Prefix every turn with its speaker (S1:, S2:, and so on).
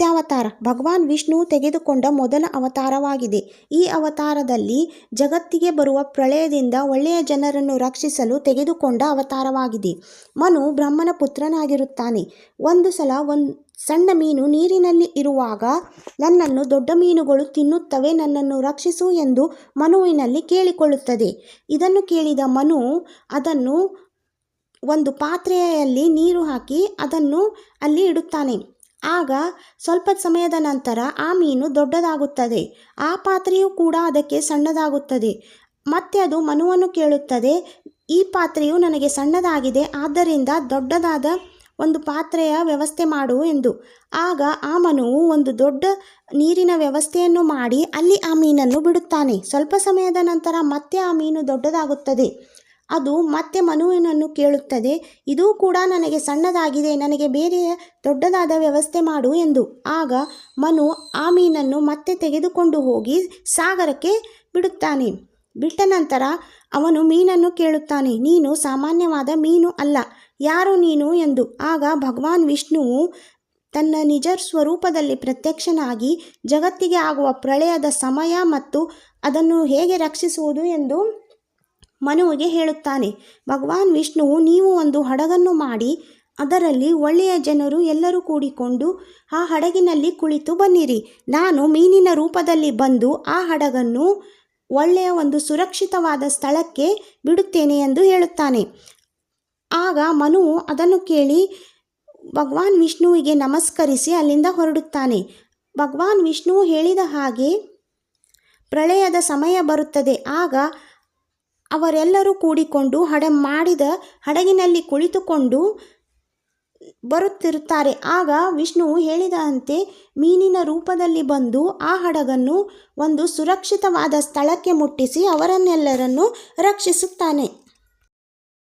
S1: ಮತ್ಸ್ಯಾವತಾರ ಭಗವಾನ್ ವಿಷ್ಣು ತೆಗೆದುಕೊಂಡ ಮೊದಲ ಅವತಾರವಾಗಿದೆ. ಈ ಅವತಾರದಲ್ಲಿ ಜಗತ್ತಿಗೆ ಬರುವ ಪ್ರಳಯದಿಂದ ಒಳ್ಳೆಯ ಜನರನ್ನು ರಕ್ಷಿಸಲು ತೆಗೆದುಕೊಂಡ ಅವತಾರವಾಗಿದೆ. ಮನು ಬ್ರಹ್ಮನ ಪುತ್ರನಾಗಿರುತ್ತಾನೆ. ಒಂದು ಸಲ ಒಂದು ಸಣ್ಣ ಮೀನು ನೀರಿನಲ್ಲಿ ಇರುವಾಗ ನನ್ನನ್ನು ದೊಡ್ಡ ಮೀನುಗಳು ತಿನ್ನುತ್ತವೆ, ನನ್ನನ್ನು ರಕ್ಷಿಸು ಎಂದು ಮನುವಿನಲ್ಲಿ ಕೇಳಿಕೊಳ್ಳುತ್ತದೆ. ಇದನ್ನು ಕೇಳಿದ ಮನು ಅದನ್ನು ಒಂದು ಪಾತ್ರೆಯಲ್ಲಿ ನೀರು ಹಾಕಿ ಅದನ್ನು ಅಲ್ಲಿ ಇಡುತ್ತಾನೆ. ಆಗ ಸ್ವಲ್ಪ ಸಮಯದ ನಂತರ ಆ ಮೀನು ದೊಡ್ಡದಾಗುತ್ತದೆ. ಆ ಪಾತ್ರೆಯು ಕೂಡ ಅದಕ್ಕೆ ಸಣ್ಣದಾಗುತ್ತದೆ. ಮತ್ತೆ ಅದು ಮನುವನ್ನು ಕೇಳುತ್ತದೆ, ಈ ಪಾತ್ರೆಯು ನನಗೆ ಸಣ್ಣದಾಗಿದೆ, ಆದ್ದರಿಂದ ದೊಡ್ಡದಾದ ಒಂದು ಪಾತ್ರೆಯ ವ್ಯವಸ್ಥೆ ಮಾಡು ಎಂದು. ಆಗ ಆ ಮನುವು ಒಂದು ದೊಡ್ಡ ನೀರಿನ ವ್ಯವಸ್ಥೆಯನ್ನು ಮಾಡಿ ಅಲ್ಲಿ ಆ ಮೀನನ್ನು ಬಿಡುತ್ತಾನೆ. ಸ್ವಲ್ಪ ಸಮಯದ ನಂತರ ಮತ್ತೆ ಆ ಮೀನು ದೊಡ್ಡದಾಗುತ್ತದೆ. ಅದು ಮತ್ತೆ ಮನುವಿನನ್ನು ಕೇಳುತ್ತದೆ, ಇದೂ ಕೂಡ ನನಗೆ ಸಣ್ಣದಾಗಿದೆ, ನನಗೆ ಬೇರೆ ದೊಡ್ಡದಾದ ವ್ಯವಸ್ಥೆ ಮಾಡು ಎಂದು. ಆಗ ಮನು ಆ ಮೀನನ್ನು ಮತ್ತೆ ತೆಗೆದುಕೊಂಡು ಹೋಗಿ ಸಾಗರಕ್ಕೆ ಬಿಡುತ್ತಾನೆ. ಬಿಟ್ಟ ನಂತರ ಅವನು ಮೀನನ್ನು ಕೇಳುತ್ತಾನೆ, ನೀನು ಸಾಮಾನ್ಯವಾದ ಮೀನು ಅಲ್ಲ, ಯಾರು ನೀನು? ಎಂದು. ಆಗ ಭಗವಾನ್ ವಿಷ್ಣುವು ತನ್ನ ನಿಜ ಸ್ವರೂಪದಲ್ಲಿ ಪ್ರತ್ಯಕ್ಷನಾಗಿ ಜಗತ್ತಿಗೆ ಆಗುವ ಪ್ರಳಯದ ಸಮಯ ಮತ್ತು ಅದನ್ನು ಹೇಗೆ ರಕ್ಷಿಸುವುದು ಎಂದು ಮನುವಿಗೆ ಹೇಳುತ್ತಾನೆ, ಭಗವಾನ್ ವಿಷ್ಣುವು ನೀವು ಒಂದು ಹಡಗನ್ನು ಮಾಡಿ, ಅದರಲ್ಲಿ ಒಳ್ಳೆಯ ಜನರು ಎಲ್ಲರೂ ಕೂಡಿಕೊಂಡು ಆ ಹಡಗಿನಲ್ಲಿ ಕುಳಿತು ಬನ್ನಿರಿ. ನಾನು ಮೀನಿನ ರೂಪದಲ್ಲಿ ಬಂದು ಆ ಹಡಗನ್ನು ಒಳ್ಳೆಯ ಒಂದು ಸುರಕ್ಷಿತವಾದ ಸ್ಥಳಕ್ಕೆ ಬಿಡುತ್ತೇನೆ ಎಂದು ಹೇಳುತ್ತಾನೆ. ಆಗ ಮನು ಅದನ್ನು ಕೇಳಿ, ಭಗವಾನ್ ವಿಷ್ಣುವಿಗೆ ನಮಸ್ಕರಿಸಿ ಅಲ್ಲಿಂದ ಹೊರಡುತ್ತಾನೆ. ಭಗವಾನ್ ವಿಷ್ಣುವು ಹೇಳಿದ ಹಾಗೆ ಪ್ರಳಯದ ಸಮಯ ಬರುತ್ತದೆ. ಆಗ ಅವರೆಲ್ಲರೂ ಕೂಡಿಕೊಂಡು ಹಡ ಮಾಡಿದ ಹಡಗಿನಲ್ಲಿ ಕುಳಿತುಕೊಂಡು ಬರುತ್ತಿರುತ್ತಾರೆ. ಆಗ ವಿಷ್ಣುವು ಹೇಳಿದಂತೆ ಮೀನಿನ ರೂಪದಲ್ಲಿ ಬಂದು ಆ ಹಡಗನ್ನು ಒಂದು ಸುರಕ್ಷಿತವಾದ ಸ್ಥಳಕ್ಕೆ ಮುಟ್ಟಿಸಿ ಅವರನ್ನೆಲ್ಲರನ್ನು ರಕ್ಷಿಸುತ್ತಾನೆ.